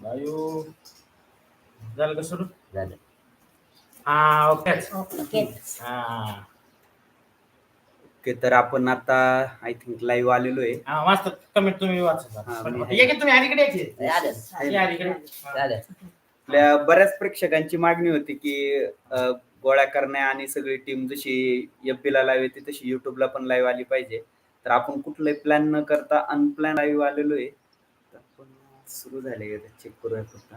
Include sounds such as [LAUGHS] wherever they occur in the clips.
वायू झालं का सुरू? झालं. हा ओके. ओके. हा. ओके तर आपण आता आय थिंक लाईव्ह आलेलो आहे. हा वाचता कमेंट तुम्ही वाचा हा, पण- मी- या की तुम्ही अलीकडे यायचे. झालं. या अलीकडे. हा. झालं. आपल्या बऱ्याच प्रेक्षकांची मागणी होती की अं, गोळ्या करण्या आणि सगळी टीम जशी एफ ला लाईव्ह येते तशी युट्यूबला पण लाईव्ह आली पाहिजे. तर आपण कुठलाही प्लॅन न करता अनप्लॅन लाईव्ह आलेलो आहे. सुरू झाले चेक करूया फक्त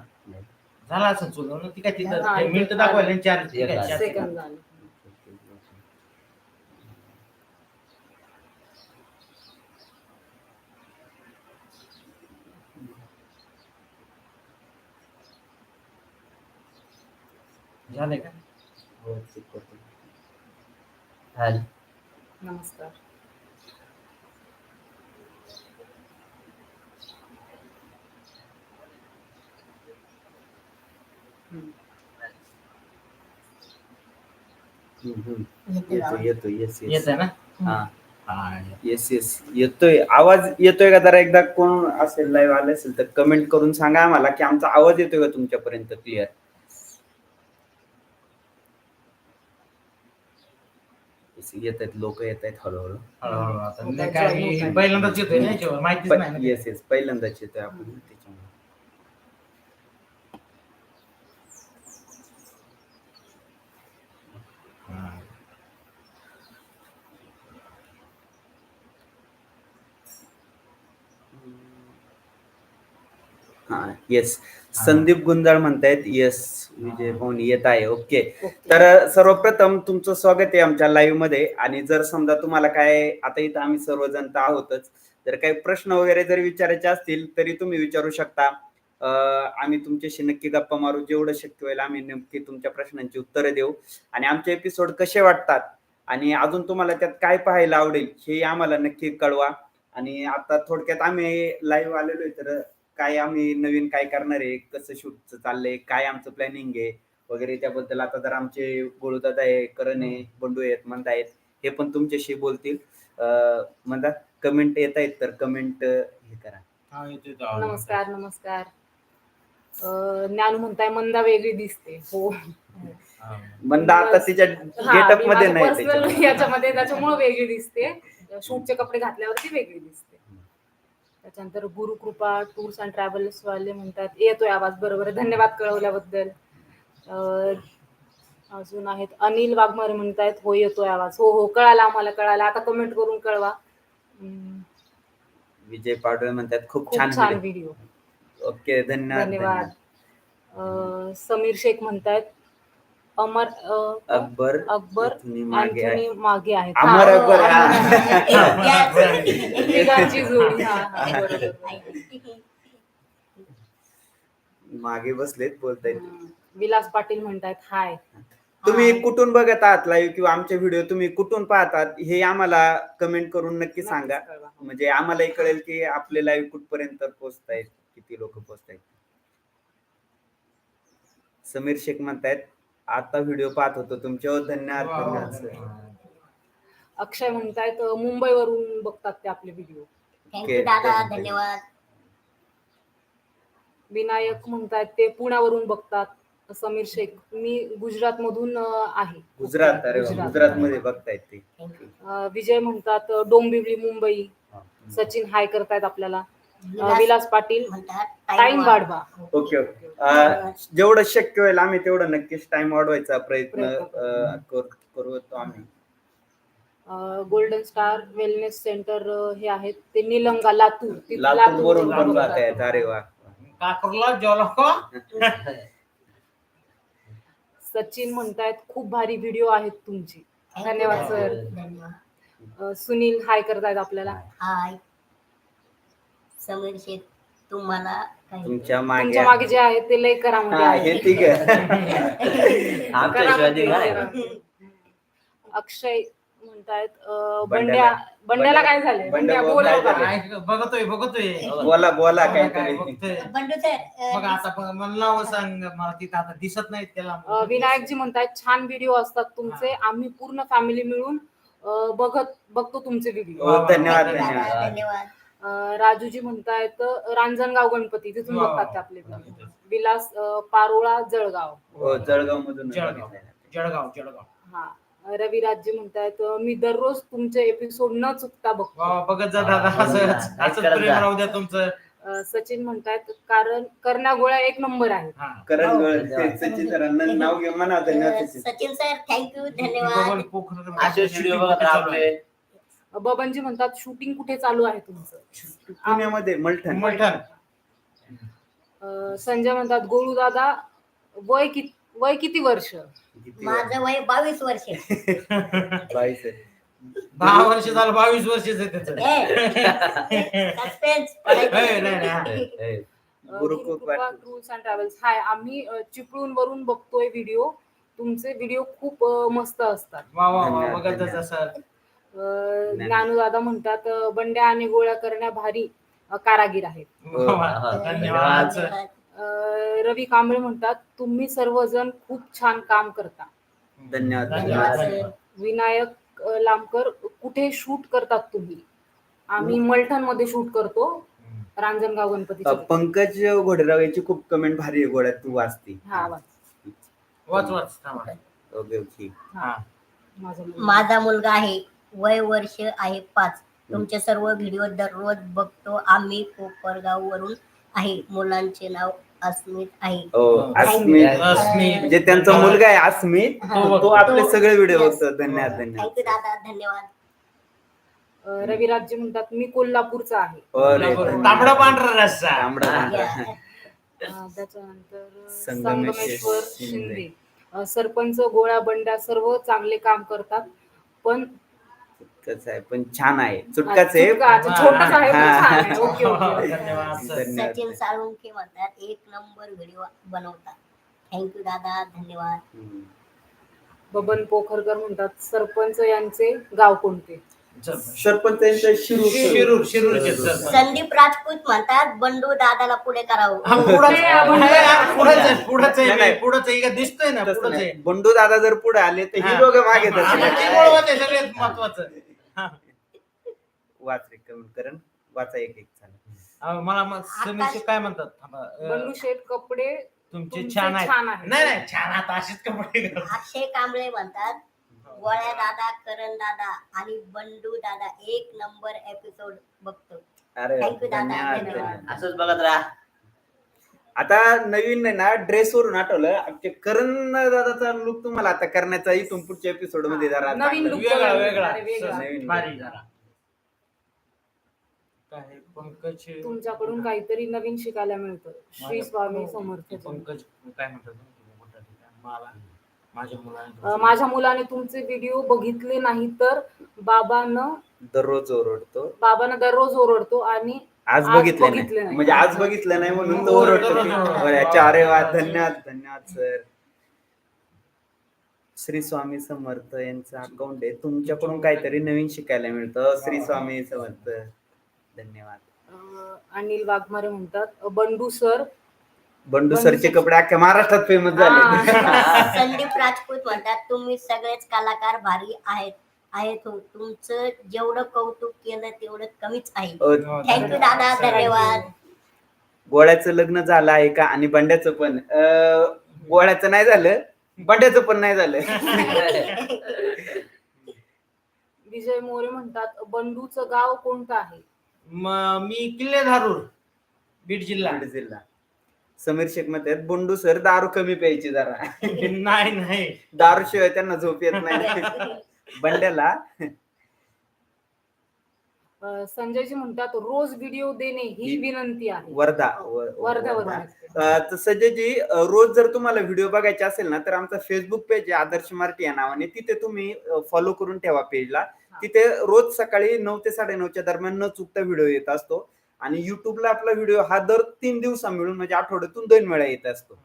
झाला असं चुकलं ना ती काय हा, तिथं मिनिट दाखवायला चार सेकंद झाले. झाले का? हो, check करतो. नमस्कार हम्म. हम्म, हम्म. येतो येस येत येस आहे ना? हा हा येस येस. येतोय. आवाज येतोय का? जरा एकदा कोण असेल लाईव्ह आले असेल तर कमेंट करून सांगा आम्हाला की आमचा आवाज येतोय का तुमच्यापर्यंत? क्लिअर येत आहेत लोक येत आहेत हळूहळू. हो, join होत पहिल्यांदाच येतोय ना याच्यावर माहितीच नाही ना. Yes yes. पहिल्यांदाच येतोय आपण त्याच्यामुळे. येस संदीप गुंजाळ म्हणतायत येस विजय भवन येत आहे. ओके. तर सर्वप्रथम तुमचं स्वागत आहे आमच्या लाईव्हमध्ये. आणि जर समजा तुम्हाला काय आता इथं आम्ही सर्वजण तर आहोतच. जर काही प्रश्न वगैरे जर विचारायचे असतील तरी तुम्ही विचारू शकता. आम्ही तुमच्याशी नक्की गप्पा मारू. जेवढं शक्य होईल आम्ही नक्की तुमच्या प्रश्नांची उत्तरं देऊ. आणि आमचे एपिसोड कसे वाटतात? आणि अजून तुम्हाला त्यात काय पाहायला आवडेल हे आम्हाला नक्की कळवा. आणि आता थोडक्यात आम्ही लाईव्ह आलेलो आहे तर काय आम्ही नवीन काय करणार आहे? कसं शूटचं चाललंय? काय आमचं प्लॅनिंग आहे? वगैरे त्याबद्दल आता जर आमचे गोळूदादा आहे करण आहे बंडू आहेत म्हणत आहेत हे पण तुमच्याशी बोलतील. अं, म्हणता कमेंट येत आहेत तर कमेंट हे करा. हा. नमस्कार नमस्कार. अं, ज्ञानू म्हणताय मंदा वेगळी दिसते. हो. मंदा आता तिच्या गेटअप मी मध्ये नाही. याच्यामध्ये त्याच्यामुळे वेगळी दिसते. शूटचे कपडे घातल्यावरती वेगळी दिसते. त्याच्यानंतर गुरुकृपा टूर्स अँड ट्रॅव्हल्स वाले म्हणतात येतोय आवाज बरोबर. धन्यवाद कळवल्याबद्दल. अजून आहेत अनिल वाघमारे म्हणतायत हो येतोय आवाज. हो हो कळाला आम्हाला कळाला. आता कमेंट करून कळवा. विजय पाडवे म्हणतात खूप छान. व्हिडिओ ओके धन्यवाद धन्यवाद. समीर शेख म्हणतायत अमर अं, अकबर अकबर मागे आहे. अँथोनी मागे आहेत अमर अकबर हो, हा. [LAUGHS] एकमेकांची जोडी. हा, हा, [LAUGHS] बरोबर. मागे बसलेत बोलतायत. हम्म. विलास पाटील म्हणतायत हाय. तुम्ही कुठून बघत आहात लाईव्ह किंवा आमचे व्हिडिओ तुम्ही कुठून पाहतात हे आम्हाला कमेंट करून नक्की सांगा. म्हणजे आम्हालाही कळेल की आपले लाईव्ह कुठपर्यंत पोहोचतायत किती लोक पोहोचतायत. समीर शेख म्हणतायत आता व्हिडिओ पाहत होतो. तुमच्यावर धन्यवाद sir. वा. अक्षय म्हणतायत अं, मुंबईवरून बघतात ते आपले व्हिडिओ थँक्यू दादा. धन्यवाद. विनायक म्हणतायत ते पुण्यावरून बघतात. समीर शेख मी गुजरात मधून आहे. गुजरात अरे वा, गुजरात. मध्ये बघतायत ते. थँक्यू अं, विजय म्हणतात अं, डोंबिवली मुंबई. सचिन हाय करतायत आपल्याला. विलास पाटील म्हणतात टाइम वाढवा. Okay okay. अं, जेवढं शक्य होईल आम्ही तेवढं नक्कीच टाइम वाढवायचा प्रयत्न करू. अं, कर- करू तो आम्ही. गोल्डन स्टार वेलनेस सेंटर हे आहेत. ते निलंगा लातूर. तिथं लातूर वरून पण जात. आहेत अरे वा. काकरला सचिन म्हणतायत खूप भारी व्हिडिओ आहेत तुमची. धन्यवाद सर धन्यवाद सुनील हाय करतायत आपल्याला. हाय समीर तुम्हाला काही तुमच्या मागे तुमच्या मागे जे आहे ते लय करा हा हे ठीक आहे. [LAUGHS] अक्षय म्हणतायत अं. बंड्या बंड्याला काय झालंय? बंड्या बोल बघा. बघतोय बघतोय. बोला बोला काय काहीतरी. बघतोय. बंडू सर आता मला नाव सांग मला तिथं आता दिसत नाही त्याला. अं, विनायकजी म्हणतायत छान व्हिडिओ असतात तुमचे. आम्ही पूर्ण फॅमिली मिळून अं, बघत बघतो तुमचे व्हिडिओ हो धन्यवाद धन्यवाद. धन्यवाद. राजूजी म्हणतायत रांजणगाव गणपती तिथून बघतात. ते आपले. विलास अं, पारोळा जळगाव हो जळगाव मधून जळगाव. जळगाव जळगाव हा रविराजजी म्हणतायत मी दररोज तुमचे एपिसोड न चुकता बघतो वा, बघत जा दादा वा, असंच वा. असंच करत प्रेम जा. राहू द्या तुमचं अं, सचिन म्हणतायत कारण कर्णा गोळ्या एक नंबर आहे हा करण. सचिन सरांना नाव घेऊन म्हणा धन्यवाद सचिन सचिन सर थँक्यू धन्यवाद असे व्हिडिओ बघत बबनजी म्हणतात शूटिंग कुठे चालू आहे तुमचं? पुण्यामध्ये मलठण. मलठण. अं, संजय म्हणतात गोळू दादा वय किती वय किती वर्ष? माझं वय बावीस वर्ष. बावीस आहे. दहा वर्ष झालं बावीस वर्षच आहे त्याचं. सस्पेन्स ए, नाही, नाही. ए, Gurukrupa tours and travels hi आम्ही चिपळूण वरून बघतोय व्हिडिओ तुमचे व्हिडिओ खूप अं, मस्त असतात. वा वा वा धन्यवाद, बघत जा धन्यवाद. ज्ञानूदादा म्हणतात बंड्या आणि गोळ्या करण्या भारी कारागीर आहेत. वा. हा. धन्यवाद. रवी कांबळे म्हणतात तुम्ही सर्वजण खूप छान काम करता. धन्यवाद विनायक लांबकर कुठे शूट करतात तुम्ही? आम्ही मलठणमध्ये शूट करतो रांजणगाव गणपती पंकज घोडेराव याची खूप कमेंट भारी आहे गोळ्यात तू वाचती. हा वाच. वाच वाच थांबा. Okay okay. हा. माझा मुलगा आहे. वय वर्ष आहे पाच. तुमचे सर्व व्हिडिओ दररोज बघतो आम्ही कोपरगाव वरून आहे. मुलांचे नाव अस्मित आहे. हो अस्मित. अस्मित. जे त्यांचा मुलगा आहे अस्मित. तो तो आपले सगळे व्हिडिओ. बघतो. धन्यवाद थँक्यू धन्यवाद दादा. धन्यवाद. अं, रविराजजी म्हणतात मी कोल्हापूरचा आहे. अरे, धन्यवाद. तांबडा पांढरा रस्सा. तांबडा पांढरा. [LAUGHS] अं, त्याच्यानंतर संगमेश्वर संगमेश्वर शिंदे. शिंदे. अं, सरपंच गोळ्या बंड्या सर्व चांगले काम करतात पण कसं आहे पण छान आहे चुटकाच आहे चुटका, अच्छा, छोटंच आहे पण हा. छान आहे. Okay, okay, okay. [LAUGHS] धन्यवाद सर धन्यवाद. सचिन साळुंखे म्हणतात एक नंबर व्हिडिओ बनवतात थँक्यू दादा धन्यवाद हम्म. बबन पोखरकर म्हणतात सरपंच यांचे गाव कोणते चल. सरपंच यांचं शिरूर शिरूर शिरूरचे सर संदीप राजपूत म्हणतात बंडू दादाला पुढे हा, करावं पुढंच आहे, आपण नाही, आहे, पुढंच आहे, पुढंच आहे, नाही, नाही. पुढंच आहे, का दिसतोय ना तसं पुढंच नाही. आहे बंडू दादा जर पुढे आले तर ही हा. दोघं मागे हा, असतात. ते आहे, सगळ्यात महत्वाचं. वाच रे कमेंट करण वाचा एक एक चालेल. मला मग समीरचे काय म्हणतात थांबा, अं, बंडू शेठ कपडे तुमचे तुमचे छान आहेत छान आहेत. नाही नाही छान आता असेच कपडे घाल. अक्षय कांबळे म्हणतात गोळ्या दादा करण दादा आणि बंडू दादा एक नंबर एपिसोड बघतो अरे Thank you, दादा. धन्यवाद, धन्यवाद. धन्यवाद. असंच बघत राहा आता नवीन आहे ना ड्रेस वरून आठवलं. आमचे करण दादाचा लुक तुम्हाला आता करण्याचा इथून पुढच्या एपिसोडमध्ये जरा नवीन look. वेगळा वेगळा. अरे, वेगळा. सर, भारी जरा. काय पंकज? तुमच्याकडून काहीतरी नवीन शिकायला मिळतं. श्री स्वामी समर्थ. पंकज काय म्हणतात मला माझ्या अं, मुलाने माझ्या मुलाने तुमचे व्हिडिओ बघितले नाही तर बाबानं दररोज ओरडतो. बाबांना दररोज ओरडतो आणि आज बघितलं बघितलं नाही. नाही. म्हणजे आज बघितलं नाही म्हणून तो ओरडतो. बरं, अच्छा, अरे वा धन्यवाद धन्यवाद सर. श्री स्वामी समर्थ यांचं अकाउंट आहे. तुमच्याकडून काहीतरी नवीन शिकायला मिळतं. श्री स्वामी समर्थ धन्यवाद. अं, अनिल वाघमारे म्हणतात अं, बंडू सर. बंडू सरचे कपडे अख्ख्या महाराष्ट्रात फेमस झाले. [LAUGHS] संदीप राजपूत म्हणतात तुम्ही सगळेच कलाकार भारी आहेत. आहेत हो तुमचं जेवढं कौतुक केलं तेवढं कमीच आहे. थँक्यू दादा. धन्यवाद. गोळ्याचं लग्न झालं आहे का? आणि बंड्याचं पण. अ, गोळ्याचं नाही झालं. बंड्याचं पण नाही झालं. [LAUGHS] विजय मोरे म्हणतात बंडूचं गाव कोणतं आहे? म- मी किल्ले धारूर बीड जिल्हा. बीड जिल्हा. समीर शेख म्हणतात बंडू सर दारू कमी प्यायची जरा. [LAUGHS] नाही नाही. दारू शिवाय त्यांना झोप येत नाही. [LAUGHS] बंड्याला. अं, संजयजी म्हणतात रोज व्हिडिओ देणे ही विनंती आहे. वर्धा व- वर्ध्यावरून वर्धा. असते. अ, तर संजयजी अ, रोज जर तुम्हाला व्हिडिओ बघायचे असेल ना तर आमचा फेसबुक पेज आहे आदर्श मराठी या नावाने. तिथे तुम्ही फॉलो करून ठेवा पेजला तिथे रोज सकाळी नऊ ते साडेनऊच्या दरम्यान न चुकता व्हिडिओ येत असतो. आणि युट्यूबला आपला व्हिडिओ हा दर तीन दिवसा मिळून म्हणजे आठवड्यातून दोन वेळा येत असतो.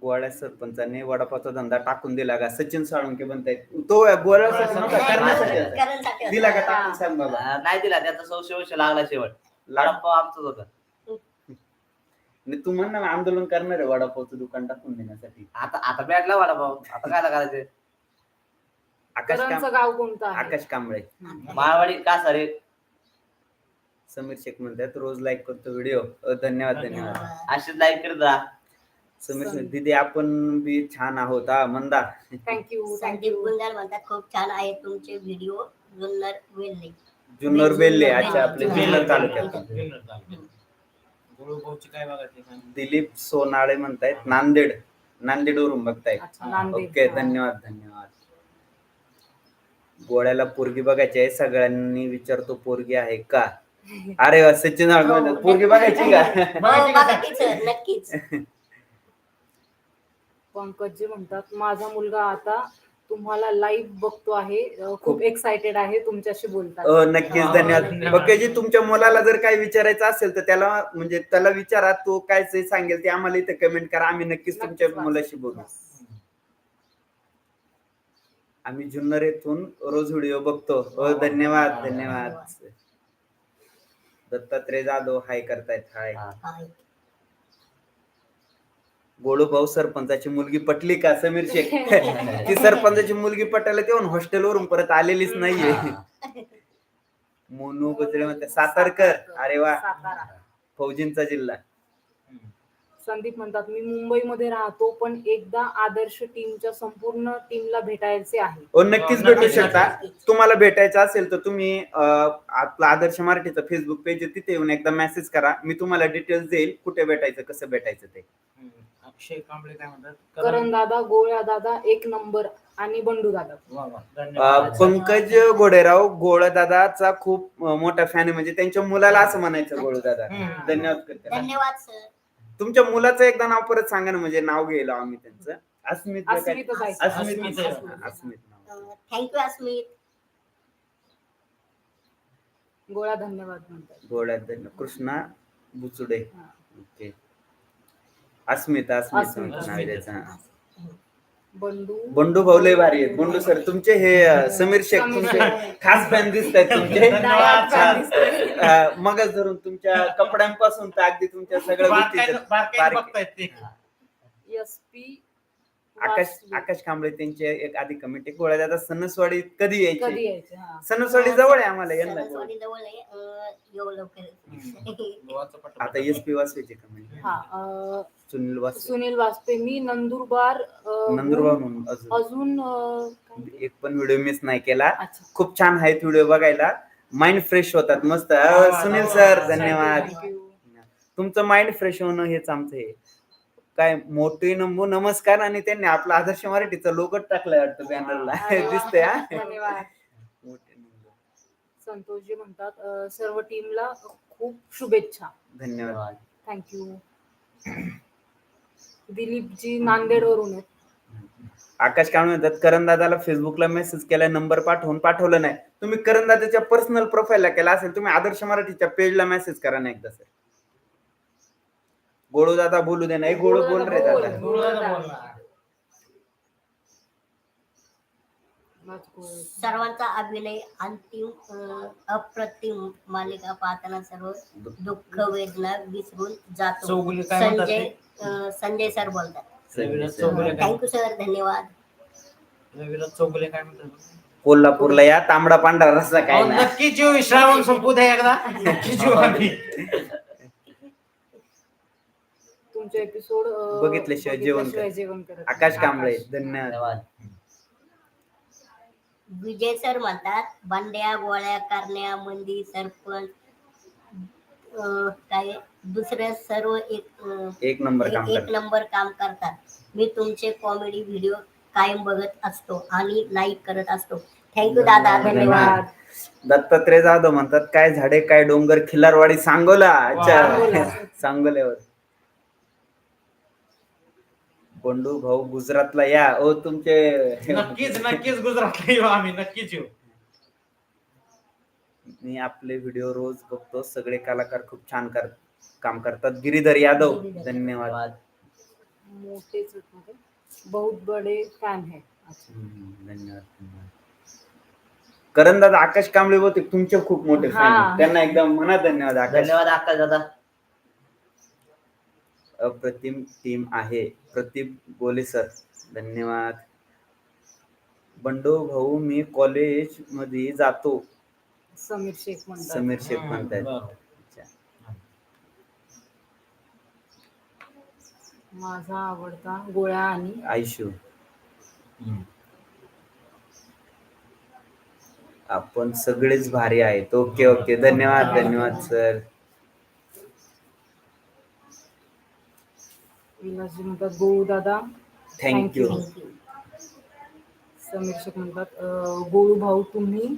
गोळ्या सरपंचाने वडापावचा धंदा टाकून दिला का? सचिन साळुंके म्हणतायत तो सरपंच. करण्यासाठी दिला का. टाकून सांग बाबा? नाही दिला त्याचा संशय विषय लागला शेवट. लाड- वडापाव आमचंच होतं. आणि तू म्हण ना आंदोलन करणार आहे वडापावचं दुकान टाकून देण्यासाठी. आता आता भेटला वडापाव. आता काय करायचं आकाश गाव कोणतं आहे? आकाश कांबळे. माळवाडी का सारे? समीर शेख म्हणतात रोज लाईक करतो व्हिडिओ धन्यवाद धन्यवाद. अशीच लाईक करत राहा. समीर दिदी आपण बी छान आहोत हा Manda. Thank you Sandeep thank you Gunjal म्हणतात खूप छान आहे तुमचे व्हिडिओ जुन्नर वेल्ले जुन्नर बेल्ले अच्छा. आपले जुन्नर तालुक्यात. गुळूभाऊची काय बघा ते काय. दिलीप सोनाळे म्हणतायत नांदेड. नांदेड वरून बघतायत. अच्छा नांदेड. ओके. धन्यवाद धन्यवाद. गोळ्याला पोरगी बघायची आहे सगळ्यांनी विचारतो पोरगी आहे का? [LAUGHS] अरे वा, सचिन हो. म्हणतात, पोरगी बघायची का? [LAUGHS] हो, बघा की नक्कीच. [LAUGHS] पंकज जे म्हणतात माझा मुलगा आता तुम्हाला लाईव्ह बघतो आहे अं, खूप- खूप एक्साइटेड आहे तुमच्याशी बोलतात अ, नक्कीच हा, धन्यवाद. धन्यवाद. ओके जी तुमच्या मुलाला जर काही विचारायचं असेल तर त्याला म्हणजे त्याला विचारा तो काय ते सांगेल ते आम्हाला इथे कमेंट करा. आम्ही नक्कीच तुमच्या नक्कीच मुलाशी बोलू. आम्ही जुन्नर येथून रोज व्हिडिओ बघतो. हो धन्यवाद धन्यवाद. दत्तात्रय जाधव हाय करतायत हाय. हा. आहे. गोळू भाऊ सरपंचाची मुलगी पटली का? समीर शेख? [LAUGHS] ती सरपंचाची मुलगी पटायला तेव्हा हॉस्टेलवरून परत आलेलीच नाहीये. मोनू गजरे म्हणते सातारकर. अरे वा. फौजींचा जिल्हा. संदीप म्हणतात मी मुंबईमध्ये राहतो पण एकदा आदर्श टीमच्या संपूर्ण टीमला भेटायचे आहे. हो नक्कीच हो, भेटू शकता. तुम्हाला भेटायचं असेल तर तुम्ही आपला आदर्श मराठीचं फेसबुक पेज तिथे येऊन एकदा मेसेज करा. मी तुम्हाला डिटेल्स देईल कुठे भेटायचं कसं भेटायचं ते. अक्षय कांबळे काय म्हणतात? करण दादा गोळ्या दादा एक नंबर आणि बंडू दादा. वा वा. अं, धन्यवाद. पंकज गोडेराव गोळदादाचा खूप अं, मोठा फॅन आहे. म्हणजे त्यांच्या मुलाला असं म्हणायचं गोळदादा हम्म. धन्यवाद करते. धन्यवाद सर तुमच्या मुलाचं एकदा नाव परत सांगा ना म्हणजे नाव घ्यायला आम्ही त्यांचं. अस्मित का काय? अस्मितच आहे. अस्मित अस्मित. अस्मित नाव. Thank you Asmit. गोळ्या धन्यवाद म्हणतात. गोळ्यात धन्य- कृष्णा बुचुडे. हा. ओके. अस्मिता अस्मित अस्मिता. नाव आहे त्याचं, हा. बंडू. बंडू भाऊ लय भारी आहेत. बंडू सर तुमचे हे अं, समीर शेख तुमचे. खास फॅन दिसत आहेत तुमचे. धन्यवाद, छान सर. दिसतोय. अं, मगच धरून तुमच्या कपड्यांपासून तर अगदी तुमच्या सगळ्या गोष्टी बारकाईनं बारकाई. बघतायत ते. एसपी आकाश आकाश कांबळे त्यांचे एक आधी कमेंट गोळ्या दादा सणसवाडी कधी कधी यायची? यायचे हा. सणसवाडी जवळ आहे आम्हाला यांना सणासुदी जवळ आहे. अं, येऊ लवकर. गोवाचं पट- आता एस पी वासवेचे कमेंट हा अं, सुनील वासवे सुनील वाजपेयी मी नंदुरबार अं, नंदुरबार म्हणून अजून. अजून अं, काय? एक पण व्हिडिओ मिस नाही केला. अच्छा. खूप छान आहेत व्हिडिओ बघायला. माइंड फ्रेश होतात मस्त. अं, सुनील. सर धन्यवाद. Thank you. तुमचं माइंड फ्रेश होणं हेच आमचं हे. काय मोठी नंबू नमस्कार आणि त्यांनी आपला आदर्श मराठीचा लोगो टाकलाय वाटतं बॅनरला अरे वा. दिसतंय हा. धन्यवाद. मोठे नंबू. संतोषजी म्हणतात अं, सर्व टीमला खूप शुभेच्छा. धन्यवाद. थँक्यू दिलीपजी नांदेड वरून आहेत. आकाश काय म्हणतात करण दादाला फेसबुकला मेसेज केलाय नंबर पाठवून पाठवलं नाही. तुम्ही करण दादाच्या पर्सनल प्रोफाईलला केला असेल तुम्ही आदर्श मराठीच्या पेजला मेसेज करा ना एकदा सर गोळू दादा बोलू दे नाही गोळू बोल रे. दादा. सर्वांचा अभिनय अंतिम अं, अप्रतिम मालिका पाहताना सर्व दुःख वेदना विसरून जातो. चौगुले काय म्हणतात संजय ते? संजय सर बोलतात. चौगुले काय थँक्यू सर धन्यवाद. रविराज चौगुले काय म्हणतात? कोल्हापूरला या तांबडा पांढरा रस्ता काय अहो, नाही. नक्की जीव श्रावण संपू द्या एकदा. नक्की जीव आम्ही. तुमचे एपिसोड बघितल्याशिवाय जेवण कर. जेवण करत. आकाश. कांबळे. धन्यवाद. धन्यवाद. विजय सर म्हणतात भांड्या गोळ्या करण्या मंदी सरपंच अं, काय दुसऱ्या सर्व एक अं, एक नंबर काम एक करतात. नंबर काम करतात. मी तुमचे कॉमेडी व्हिडिओ कायम बघत असतो आणि लाईक करत असतो. थँक्यू दादा. धन्यवाद. दत्तात्रय जाधव म्हणतात काय झाडे काय डोंगर खिल्लारवाडी सांगोला. अच्छा. सांगोला. [LAUGHS] सांगोल्यावर. बंडू भाऊ गुजरातला या. ओ तुमचे नक्कीच नक्कीच गुजरातला येऊ आम्ही. नक्कीच येऊ. मी आपले व्हिडिओ रोज बघतो. सगळे कलाकार खूप छान कर काम करतात. गिरीधर यादव गिरीधर. धन्यवाद. ते. बहुत बडे फॅन है. अच्छा. हम्म, धन्यवाद धन्यवाद. करण दादा आकाश कांबळे होते तुमचे खूप मोठे फॅन हा. त्यांना एकदम म्हणा धन्यवाद आकाश. धन्यवाद आकाश दादा. अप्रतिम टीम आहे. प्रदीप गोले सर धन्यवाद. बंडू भाऊ मी कॉलेजमध्ये जातो. समीर शेख म्हणतात. समीर शेख म्हणतायत. बरोबर. अच्छा. माझा आवडता गोळ्या आणि आयशू. आपण सगळेच भारी आहेत. Okay okay. धन्यवाद धन्यवाद सर. विलासजी म्हणतात गोळू दादा. थँक्यू थँक्यू समीर शेख म्हणतात अं, गोळू भाऊ तुम्ही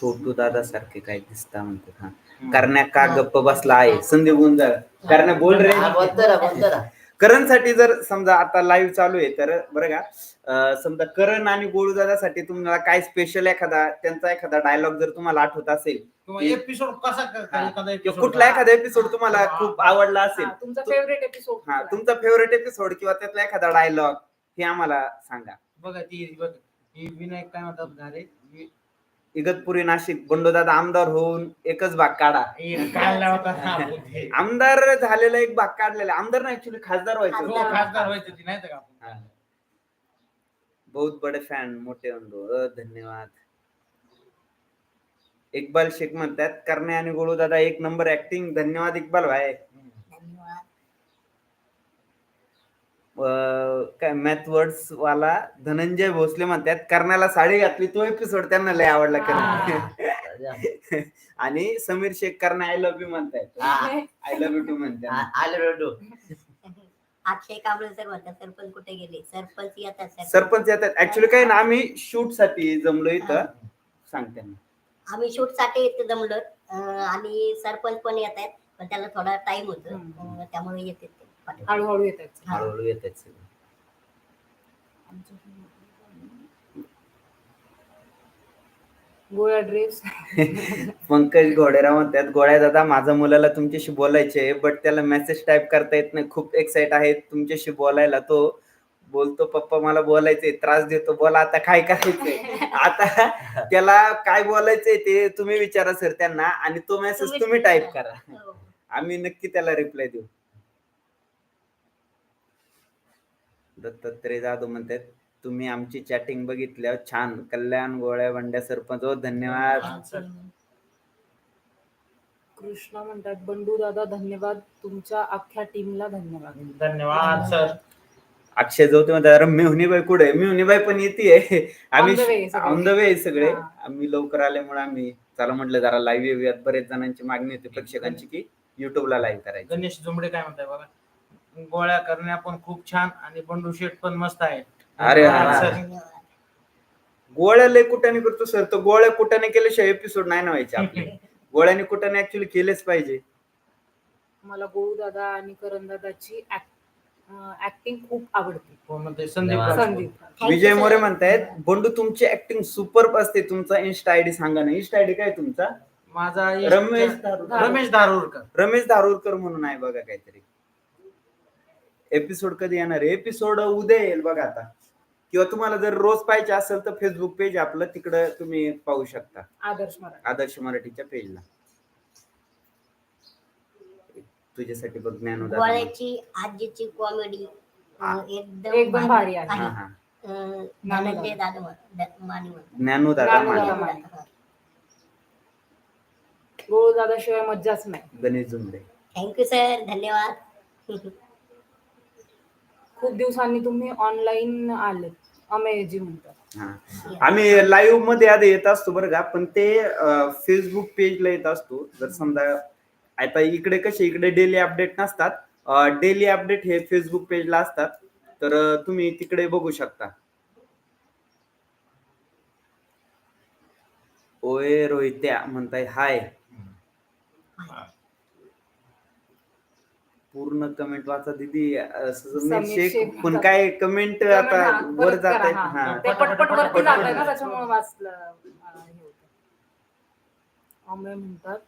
छोटू दादा सारखे काय दिसता म्हणतो हा. करण्या का गप्प बसला आहे? संदीप गुंजर करण्या बोल रे. हा बोलतो ना बोलतो ना. करणसाठी जर समजा आता लाईव्ह चालू आहे तर बरं का अं, समजा करण आणि गोळू दादासाठी तुम्हाला काय स्पेशल एखादा त्यांचा एखादा डायलॉग जर तुम्हाला आठवत असेल किंवा एपिसोड कसा हा. एखादा किंवा कुठला एखादा एपिसोड तुम्हाला खूप आवडला असेल हा, तुमचा फेवरेट एपिसोड हा तुमचा फेवरेट एपिसोड किंवा त्यातला एखादा डायलॉग हे आम्हाला सांगा. बघा ती बघ ही विनायक काय म्हणतात घारे वि- इगतपुरी नाशिक बंडोदादा आमदार होऊन एकच भाग काढा. काढला होता हा, बुद्धी. आमदार झालेला एक भाग काढलेला आमदार नाही ऍक्च्युली खासदार व्हायचं व्हायचं ती नाही तर का? आपण? हा. बहुत बडे फॅन मोठे बंधू. अ, धन्यवाद. इक्बाल शेख म्हणतात करणे आणि गोळू दादा एक नंबर ऍक्टिंग धन्यवाद इक्बाल भाई धन्यवाद अ, काय मॅथ वर्ड्स वाला धनंजय भोसले म्हणतात कर्णाला साडी घातली तो एपिसोड त्यांना लय आवडला करण [LAUGHS] आणि समीर शेख करणे आय लव्ह यू म्हणतायत. आय लव्ह यू टू म्हणतात. [LAUGHS] अक्षय कांबळे सर म्हणतात सरपंच कुठे गेले? सरपंच येतात सरपंच. येतात. ऍक्च्युली काय ना आम्ही शूटसाठी जमलो इथं. सांगते आम्ही शूटसाठी इथे जमलो आणि सरपंच पण येत आहेत पण त्याला थोडा टाइम होतो. त्यामुळे येते. हळूहळू येतात. हळूहळू सगळे. गोळ्या ड्रेस. [LAUGHS] पंकज घोडेराव म्हणतात गोळ्या दादा माझ्या मुलाला तुमच्याशी बोलायचे बट त्याला मेसेज टाईप करता येत नाही. खूप एक्साइट आहे तुमच्याशी बोलायला. तो बोलतो पप्पा मला बोलायचंय त्रास देतो. बोला आता काय करायचंय? [LAUGHS] आता त्याला काय बोलायचंय ते तुम्ही विचारा सर त्यांना. आणि तो मेसेज तुम्ही तुम्ही टाईप करा. हो. आम्ही नक्की त्याला रिप्लाय देऊ. दत्तात्रय जाधव म्हणतात तुम्ही आमची चॅटिंग बघितल्यावर छान. कल्याण गोळ्या बंड्या सरपंच हो धन्यवाद. कृष्णा म्हणतात बंडू दादा धन्यवाद. तुमच्या अख्ख्या टीमला धन्यवाद. धन्यवाद सर. अक्षय जाऊते म्हणतात अरे मेहुणीबाई कुठे? आहे? मेहुणीबाई पण येते आम्ही On the way सगळे. ऑन द वे सगळे. हा. आम्ही लवकर आल्यामुळे आम्ही चला म्हटलं जरा लाईव्ह येऊयात. बरेच जणांची मागणी होती प्रेक्षकांची की युट्यूबला लाईव्ह करायची. गणेश जुमडे काय म्हणताय बघा गोळ्या करण्या पण खूप छान आणि बंडू शेट पण मस्त आहे अरे हा. सर. गोळ्या लय कुठाने करतो सर तर गोळ्या कुठाने केल्याशिवाय एपिसोड नाही ना व्हायचे आपले [LAUGHS] गोळ्याने कुठाने ऍक्च्युली केलेच पाहिजे मला गोळू दादा आणि करण दादाची ऍक्टिंग खूप आवडते कोण संदीप धन्यवाद. Rajput. Sandeep Thank you, Vijay sir. More म्हणतायत बंडू तुमची ऍक्टिंग सुपर असते तुमचा इन्स्टा आयडी सांगा ना इन्स्टा आयडी काय तुमचा माझा रमेश. रमेश दारुरकर रमेश दारुरकर म्हणून आहे बघा काहीतरी एपिसोड कधी येणार आहे एपिसोड उद्या येईल बघा आता किंवा तुम्हाला जर रोज पाहिजे असेल तर फेसबुक पेज आपलं तिकडं तुम्ही पाहू शकता आदर्श मराठी आदर्श मराठीच्या पेजला तुझ्यासाठी बघ ज्ञानोदा गोळ्याची आजीची कॉमेडी. एकदम एकदम भारी आहे. हा हा दादा म्हण- द- माने म्हणतात. ज्ञानोदादा ज्ञानोदादा. माने. गोळू दादाशिवाय मज्जाच नाही गणेश जुंबडे थँक्यू सर धन्यवाद [LAUGHS] खूप दिवसांनी तुम्ही ऑनलाईन आले अमेजिंग म्हणतात. हा. आम्ही लाईव्हमध्ये आधी येत असतो बरं का पण ते फेसबुक पेजला येत असतो. जर समजा आता इकडे कसे इकडे डेली अपडेट नसतात. डेली अपडेट हे फेसबुक पेजला असतात. तर अं, तुम्ही तिकडे बघू शकता. ओए रोहित्या म्हणताय हाय. पूर्ण कमेंट वाचा दिदी अं, समीर समीर शेख शेख पण. काय कमेंट आता वर परत जात करा, हा. हा ते पटपट वरती जात आहे ना त्याच्यामुळे वाचलं अं, हे होतं. अमय म्हणतात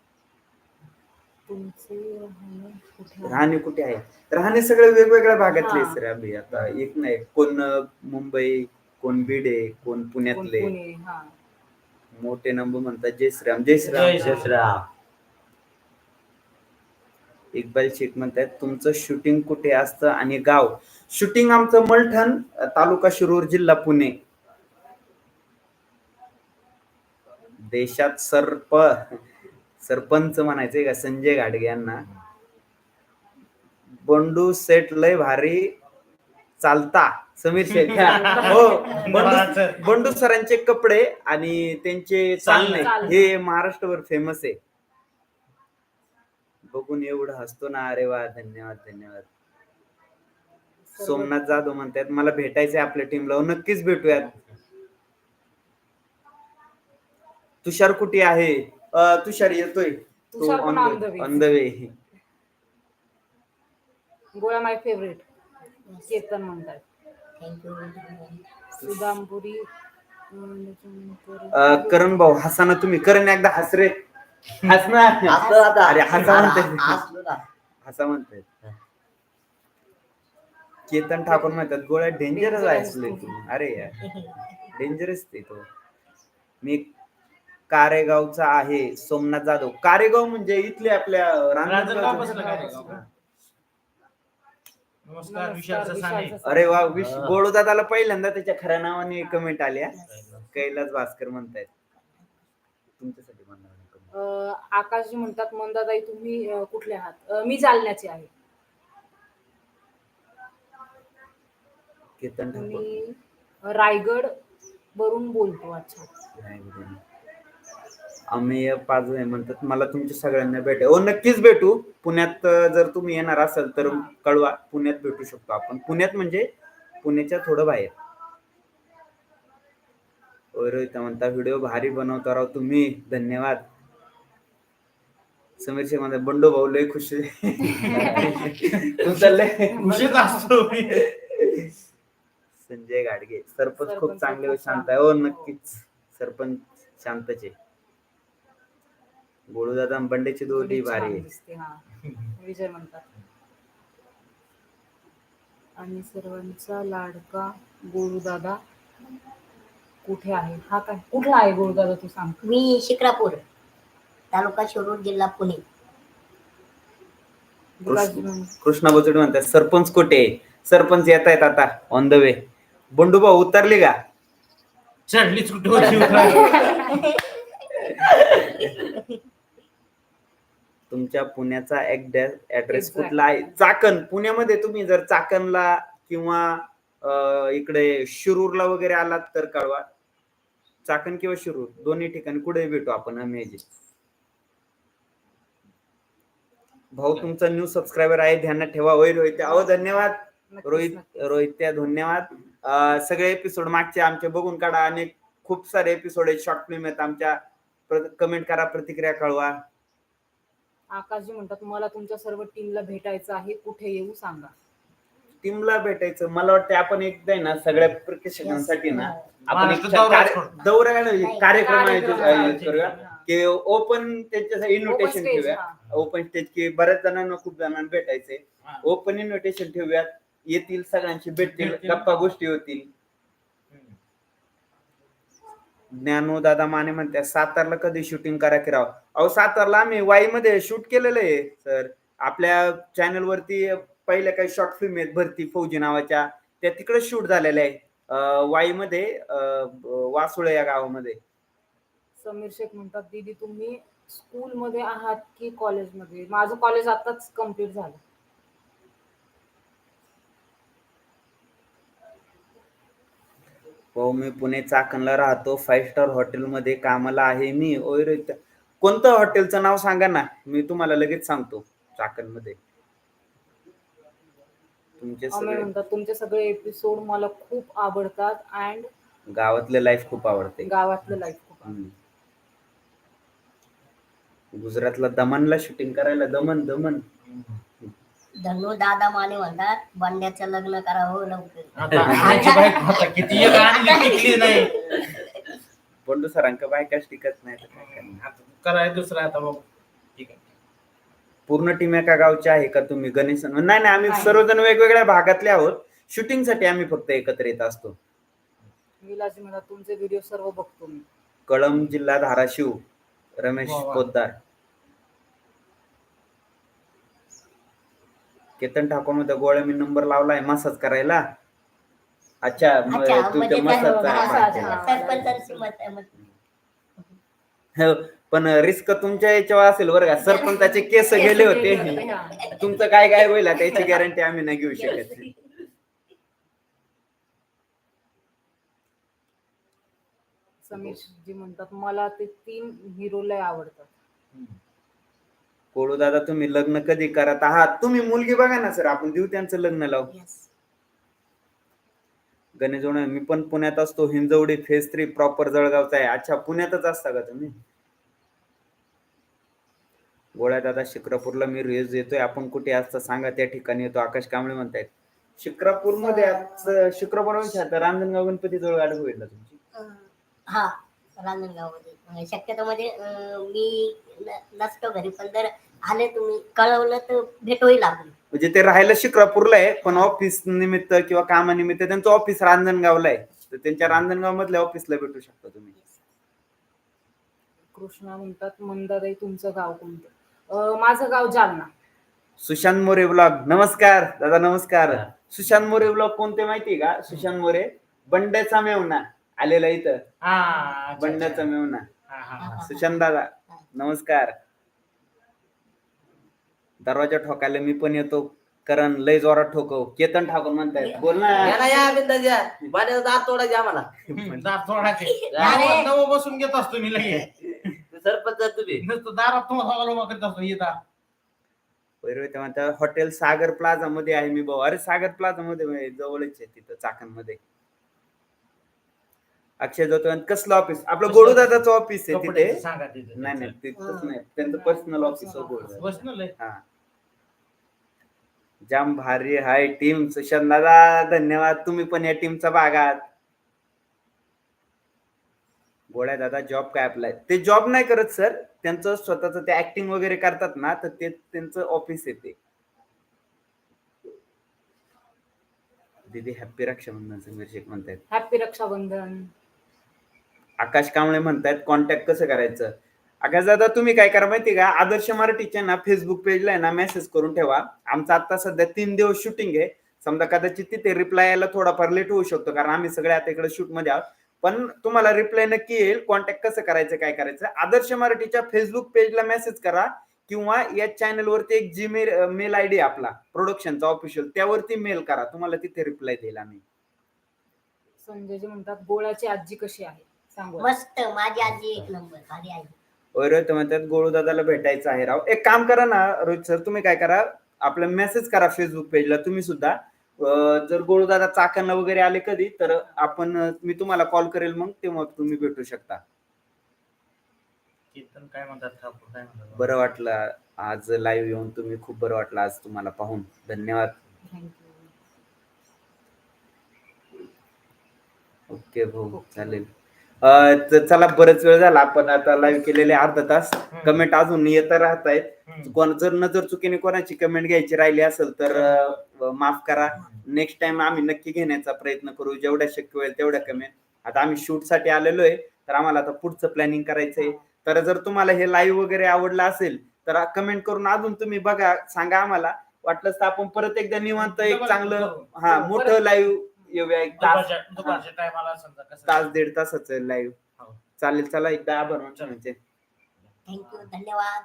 तुमचे राहणे कुठे आहे? राहणे कुठे आहे राहणे सगळे वेगवेगळ्या भागातले हा. सर अभि आता एक नाही कोण अं, मुंबई कोण बीडे कोण कोण पुण्यातले पुणे हा मोठे नंबर म्हणतात जय श्रीराम जय श्रीराम जय श्रीराम. इकबाल शेख म्हणतात तुमचं शूटिंग कुठे असतं आणि गाव? शूटिंग आमचं मलठण तालुका शिरूर जिल्हा पुणे. देशात सरप सरपंच म्हणायचे का? संजय घाडगे यांना. बंडू सेट लय भारी चालता. समीर शेख. [LAUGHS] हो बंडू बंडू सरांचे कपडे आणि त्यांचे चालणे. हे महाराष्ट्रभर फेमस आहे. बघून एवढं हसतो ना अरे वा धन्यवाद धन्यवाद. सोमनाथ जाधव म्हणतात मला भेटायचंय आपल्या टीमला हो, नक्कीच भेटूयात. तुषार कुठे आहे? तुषार येतोय. तो. ऑन द वे गोळ्या माय फेवरेट केतन म्हणतात. थँक्यू सुदामपुरी. करण भाऊ हसा ना तुम्ही. करण एकदा हस रे हस ना असं आता अरे हसा म्हणते असलं ना असं म्हणताय केतन ठाकूर म्हणतात गोळ्या डेंजरस आहे तुम्ही अरे यार. [LAUGHS] डेंजरस ते तो. मी कारेगावचा आहे सोमनाथ जाधव. कारेगाव म्हणजे इथले आपल्या रांजणगावपासून रांजणगावचे. कारेगाव का? नमस्कार विशाल ससाने. अरे वा विश गोळू दादाला पहिल्यांदा त्याच्या खऱ्या नावाने कमेंट आल्या कैलास भास्कर म्हणतायत. तुमच्यासाठी म्हणणार नाही comment. अं, आकाशजी म्हणतात मंदाताई तुम्ही कुठले आहात? मी जालन्याचे आहे. मी रायगड वरून बोलतो अच्छा. अमेय पाजवे म्हणतात मला तुमच्या सगळ्यांना भेटे. हो नक्कीच भेटू. पुण्यात जर तुम्ही येणार असाल तर कळवा पुण्यात भेटू शकतो आपण. पुण्यात म्हणजे पुण्याच्या थोडं बाहेर. रोहित म्हणता व्हिडिओ भारी बनवता राव तुम्ही. धन्यवाद. समीर शेख म्हणतात बंडू भाऊ लय खुश आहे." तुमचं लय खुशीच असतो मी. संजय गाडगे सरपंच खूप चांगले व शांत आहे. हो नक्कीच. सरपंच शांतचे. गोळूदादा बंडेची दोघी भारी आहे. हा. विजय म्हणतात. आणि सर्वांचा लाडका गोळूदादा कुठे आहे? हा काय? कुठला आहे गोळूदादा तू सांग. मी शिक्रापूर. तालुका शिरूर जिल्हा पुणे. कृष्णा बोचडे म्हणतात सरपंच कुठे? सरपंच येत आहेत आता ऑन द वे बंडू भाऊ उतरले का? चढलीच कुठे तुमच्या पुण्याचा ऍड्रेस. कुठला आहे? चाकण. पुण्यामध्ये तुम्ही जर चाकणला किंवा इकडे शिरूरला वगैरे आलात तर कळवा. चाकण किंवा शिरूर दोन्ही ठिकाणी कुठे भेटू आपण अमेजी भाऊ तुमचा न्यू सबस्क्रायबर आहे ध्यानात ठेवा होय रोहित अहो धन्यवाद. रोहित. रोहित त्या धन्यवाद. अं, सगळे एपिसोड मागचे आमचे बघून काढा आणि खूप सारे एपिसोड आहेत. शॉर्ट फिल्म आहेत आमच्या. कमेंट करा प्रतिक्रिया कळवा. आकाशजी म्हणतात मला तुमच्या सर्व टीमला भेटायचं आहे. कुठे येऊ सांगा. टीमला भेटायचं. मला वाटतं आपण एकदा आहे ना सगळ्या प्रेक्षकांसाठी ना आपण एक महाराष्ट्र दौरा कार्य- कार्यक्रम आयोजित आयोजित करूया. हा. की ओपन त्यांच्यासाठी इन्व्हिटेशन stage, ठेवूया. हा. ओपन स्टेज की बऱ्याच जणांना खूप जणांना भेटायचंय. हा. ओपन इन्व्हिटेशन ठेवूयात. येतील सगळ्यांशी भेटतील भेटतील. गप्पा गोष्टी होतील. ज्ञानू दादा माने म्हणतात सातारला कधी शूटिंग करा की राव? अहो सातारला आम्ही वाई मध्ये शूट केलेलं आहे सर आपल्या चॅनल वरती पहिल्या काही शॉर्ट फिल्म आहेत भरती फौजी नावाच्या. त्या तिकडे शूट झालेल्या आहे. अं, वाईमध्ये अं, वासुळे या गावामध्ये. समीर शेख म्हणतात दीदी तुम्ही स्कूल मध्ये आहात की कॉलेजमध्ये? माझं कॉलेज आताच कंप्लीट झालं. हो मी पुणे चाकणला राहतो. फाईव्ह स्टार हॉटेलमध्ये कामाला आहे मी. ओय रे त्या- कोणतं हॉटेलचं नाव सांगा ना मी तुम्हाला लगेच सांगतो चाकणमध्ये. तुमचे अमेय सगळे म्हणतात तुमचे सगळे एपिसोड मला खूप आवडतात अँड गावातले लाईफ खूप आवडते. गावातलं लाईफ खूप आवडतं. हम्म. गुजरातला दमनला शूटिंग करायला दमन दमन. धनु दादा माने म्हणतात बंड्याचं लग्न करा हो लवकर. आता आणायची बायको आता किती एक आणली टिकली नाही. बंडू सरांक बायकाच टिकत नाही तर काय करणार? आता कराय दुसरा आता बघू. ठीक आहे. पूर्ण टीम एका गावची आहे का तुम्ही? गणेश नाही नाही आम्ही नाही. सर्वजण वेगवेगळ्या भागातले आहोत. शूटिंगसाठी आम्ही फक्त एकत्र येत असतो. तुमचे व्हिडिओ सर्व बघतो मी. कळंब जिल्हा धाराशिव. रमेश. पोद्दार केतन ठाकूरमध्ये गोळ्या मी नंबर लावलाय मसाज करायला अच्छा म- अच्छा, तुमच्या म्हणजे त्या-. हा. सरपंचांची मत मत- हो, पण रिस्क तुमच्या याच्यावर असेल बरं का सरपंचाचे केस गेले होते हा. तुमचं काय काय होईल आता याची गॅरंटी आम्ही नाही घेऊ शकत समीर जी म्हणतात मला ते तीन हिरो लय आवडतात. कोळू दादा तुम्ही लग्न कधी करत आहात? तुम्ही मुलगी बघा ना सर. आपण देऊ त्यांचं लग्न लावू. गणेश जोडे मी पण पुण्यात असतो. हिंजवडी फेज थ्री प्रॉपर जळगावचा आहे. अच्छा पुण्यातच असता का तुम्ही? गोळ्या दादा शिक्रापूरला मी रोज येतोय. आपण कुठे असता सांगा. त्या ठिकाणी येतो. आकाश कांबळे म्हणतायत. शिक्रापूरमध्ये शिक्रापूर रांजणगाव गणपती जवळ गाडी होईल ना तुमची? अं, हा रांजणगावमध्ये. अं, शक्यतो म्हणजे अं, मी न- नसतो घरी पण जर आले तुम्ही कळवलं तर भेट होईल आपली म्हणजे ते राहायला शिक्रापूरला आहे पण ऑफिस निमित्त किंवा कामानिमित्त त्यांचं ऑफिस रांजणगावला आहे. तर त्यांच्या रांजणगाव मधल्या ऑफिसला भेटू शकता तुम्ही. कृष्णा म्हणतात मंदाताई तुमचं गाव कोणतं? अं, माझं गाव जालना. सुशांत मोरे ब्लॉग. नमस्कार दादा नमस्कार. सुशांत मोरे ब्लॉग कोणते माहिती का? सुशांत मोरे बंड्याचा मेवना. आलेला इथं. हा अच्छा. मेवना हा, हा, हा. सुशांत दादा नमस्कार. दरवाजा ठोकायला मी पण येतो. करण लय जोरात ठोकव. केतन ठाकूर म्हणतायत बोल ना. या बिंदास बाण्याचा दात. [LAUGHS] नवं- बसून घेत असतो मी सरपंच तुम्ही. नुसतं दारात तुम्हाला उभा करीत असतो येता हॉटेल सागर प्लाझा मध्ये आहे मी भाऊ. अरे सागर प्लाझा मध्ये जवळच आहे तिथं चाकणमध्ये अक्षय जातो कसलं ऑफिस आपलं गोडू दादाचं ऑफिस आहे तिथे. कपड्याचं सांगा तिथे. नाही नाही तिथंच नाही. त्यांचं पर्सनल ऑफिस आहे बसलं हा. जाम भारी हाय टीम सुशांत दादा धन्यवाद. तुम्ही पण या टीमचा भाग आहात गोळ्या दादा जॉब काय अप्लाय ते जॉब नाही करत सर त्यांचं स्वतःच ते ऍक्टिंग वगैरे करतात ना तर ते त्यांचं ऑफिस आहे ते. दीदी हॅप्पी रक्षाबंधन समीर शेख म्हणतायत. हॅपी रक्षाबंधन. आकाश कांबळे म्हणतायत कॉन्टॅक्ट कसं करायचं? आकाश दादा तुम्ही काय करा माहिती का? आदर्श मराठीच्या ना फेसबुक पेजला आहे ना मेसेज करून ठेवा. आमचं आता सध्या तीन दिवस शूटिंग आहे. समजा कदाचित तिथे रिप्लाय यायला थोडाफार लेट होऊ शकतो कारण आम्ही सगळे आता इकडे शूटमध्ये आहोत. पण तुम्हाला रिप्लाय नक्की येईल कॉन्टॅक्ट कसं करायचं काय करायचं? आदर्श मराठीच्या फेसबुक पेजला मेसेज करा किंवा या चॅनलवरती एक जीमेल मेल आय डी आपला प्रोडक्शनचा ऑफिशियल त्यावरती मेल करा. तुम्हाला तिथे रिप्लाय देईल आम्ही. संजयजी म्हणतात गोळ्याची आजी कशी आहे? मस्त माझी आजी एक नंबर भारी आई. रोहित म्हणतात गोळू दादाला भेटायचं आहे राव. एक काम करा ना रोहित सर तुम्ही काय करा आपलं मेसेज करा फेसबुक पेजला तुम्ही सुद्धा. जर गोळू दादा चाकणला वगैरे आले कधी तर आपण मी तुम्हाला कॉल करेल मग तेव्हा तुम्ही भेटू शकता. कीर्तन काय म्हणतात ठाकूर काय म्हणतात? बरं वाटलं. आज लाईव्ह येऊन तुम्ही खूप बरं वाटलं आज तुम्हाला पाहून. धन्यवाद. थँक्यू ओके भाऊ चालेल. तर चला बरेच वेळ झाला. आपण आता लाईव्ह केलेले अर्धा तास. कमेंट अजून येत राहत आहेत. कोण जर नजर चुकीने कोणाची कमेंट घ्यायची राहिली असेल तर माफ करा. नेक्स्ट टाइम आम्ही नक्की घेण्याचा प्रयत्न करू. जेवढ्या शक्य होईल तेवढ्या कमेंट आता आम्ही शूटसाठी आलेलो आहे. तर आम्हाला आता पुढचं प्लॅनिंग करायचंय. तर जर तुम्हाला हे लाईव्ह वगैरे आवडलं असेल तर कमेंट करून अजून तुम्ही बघा सांगा आम्हाला. वाटलंच तर आपण परत एकदा निवांत एक चांगलं हा मोठं लाईव्ह येऊया एक तास. दुपारच्या दुपारच्या टायमाला समजा कसं तास दीड तासाचं लाईव्ह हो. चालेल चला एकदा आभार मानतो म्हणजे. थँक्यू धन्यवाद.